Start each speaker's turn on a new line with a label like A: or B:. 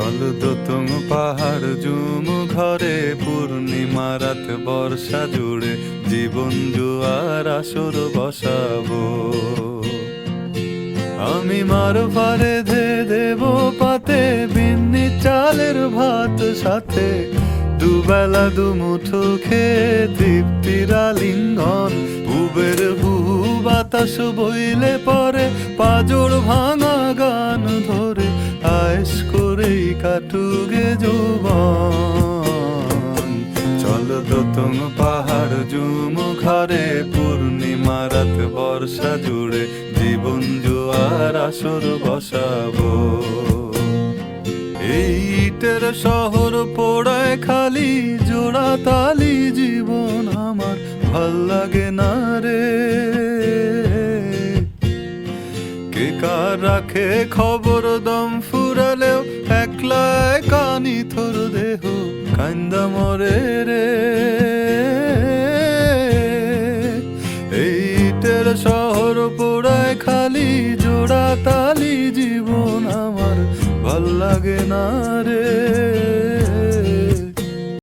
A: চল দোতং পাহাড় জুম ঘরে, পূর্ণিমা রাত বর্ষা জুড়ে, জীবন জুয়ার আসর বসাবো। আমি মার ফারে ধে দেব পাতে, বিন্নি চালের ভাত সাথে। দুবেলা দুমুঠো খেয়ে তৃপ্তির আলিঙ্গন, উবের হু বাতাস বইলে পরে, পাজর ভাঙা গান ধরে আয়েস দোতং পাহাড় জুম ঘরে, পূর্ণিমা রাত বর্ষা জুড়ে জীবন জোয়ার আসর বসাবো। এই ইটের শহর পোড়ায় খালি, জোড়া তালি জীবন আমার ভালো লাগে না রে। কে কার রাখে খবর দম ফুরালেও, একলা কানি থর দেহ কান্দা মরে ভালো লাগে না রে।